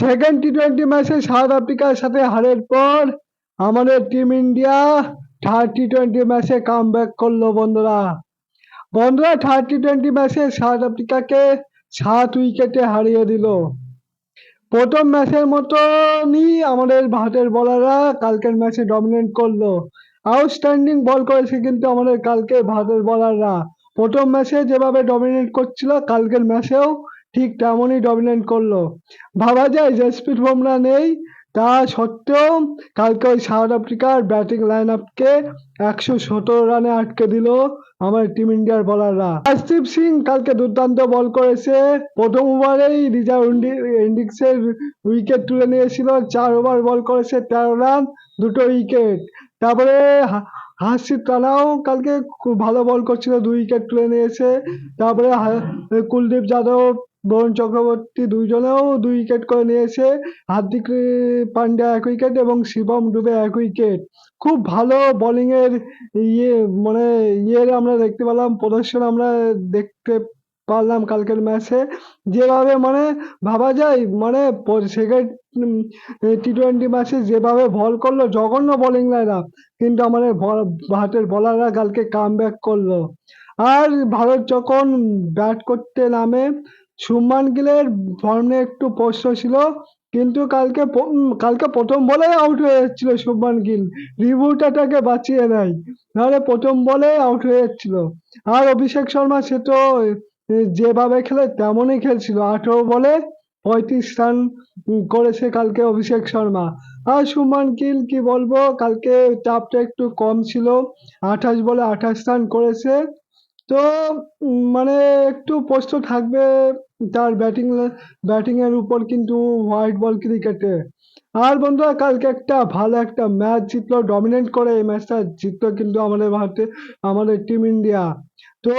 Second T twenty ম্যাচে south আফ্রিকার সাথে হারের পর আমাদের team India third T twenty ম্যাচে কাম ব্যাক করল বন্ধুরা। বন্ধুরা থার্ড টি টোয়েন্টি ম্যাচে সাউথ আফ্রিকাকে সাত উইকেটে হারিয়ে দিল। প্রথম ম্যাচের মতনই আমাদের ভারতের বলাররা কালকের ম্যাচে ডমিনেট করল। আউটস্ট্যান্ডিং বল করেছে কিন্তু আমাদের কালকে ভারতের বলাররা প্রথম ম্যাচে যেভাবে ডমিনেট করছিল, কালকের ম্যাচেও ঠিক তেমনই ডমিনেট করল। ভাবা যায় জসপ্রীত বুমরা নেই তা সত্ত্বেও কালকে ওই সাউথ আফ্রিকার ব্যাটিং লাইন আপকে একশো সতেরো রানে আটকে দিল আমার টিম ইন্ডিয়ার বলাররা হরদীপ সিং কালকে দুর্দান্ত বল করেছে। প্রথম ওভারেই রিজার্ভ ইন্ডিক্সের উইকেট তুলে নিয়েছিল। চার ওভার বল করেছে, তেরো রান দুটো উইকেট তারপরে হা- হার্ষিত রানাও কালকে খুব ভালো বল করছিল, দুই উইকেট তুলে নিয়েছে। তারপরে কুলদীপ যাদব বরুণ চক্রবর্তী দুইজনেও দুই উইকেট করে নিয়েছে। হার্দিক পান্ডিয়া এক উইকেট এবং শিবম ডুবে এক উইকেট খুব ভালো বোলিং এর ইয়ে মানে ইয়ের আমরা দেখতে পেলাম, প্রদর্শন আমরা দেখতে পারলাম কালকের ম্যাচে যেভাবে মানে ভাবা যায় মানে সেকেন্ড টি টোয়েন্টি ম্যাচে যেভাবে বল করল, জঘন্য বোলিং লাইন কিন্তু আমাদের ভারতের বলাররা কালকে কাম ব্যাক করল। আর ভারত যখন ব্যাট করতে নামে শুভমান গিলের ফর্মে একটু প্রশ্ন ছিল, কিন্তু কালকে কালকে প্রথম বলে আউট হয়ে যাচ্ছিল শুভমান গিল। রিভিউটাটাকে বাঁচিয়ে নেয় নাহলে প্রথম বলে আউট হয়ে যাচ্ছিল। আর অভিষেক শর্মা সে তো যেভাবে খেলে তেমনই খেলছিল। আঠেরো বলে পঁয়ত্রিশ রান করেছে কালকে অভিষেক শর্মা। আর শুভমান গিল কি বলব, কালকে চাপটা একটু কম ছিল। আঠাশ বলে আঠাশ রান করেছে। তো মানে একটু প্রশ্ন থাকবে তার ব্যাটিং ব্যাটিং এর উপর কিন্তু হোয়াইট বল ক্রিকেটে আর বন্ধুরা, কালকে একটা ভালো একটা ম্যাচ জিতলো ডমিনেট করে এই ম্যাচটা জিতলো কিন্তু আমাদের ভারতে, আমাদের টিম ইন্ডিয়া তো,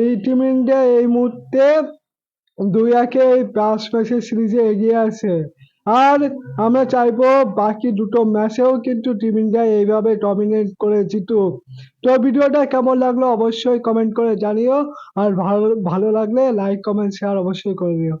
এই টিম ইন্ডিয়া এই মুহূর্তে দুই একে এই পাঁচ ম্যাচের সিরিজে এগিয়ে আছে। আর আমরা চাইব বাকি দুটো ম্যাচেও কিন্তু টিম ইন্ডিয়া এইভাবে ডমিনেট করে জিতুক। তো ভিডিওটা কেমন লাগল অবশ্যই কমেন্ট করে জানিও। আর ভালো ভালো লাগলে লাইক কমেন্ট শেয়ার অবশ্যই করে দিও।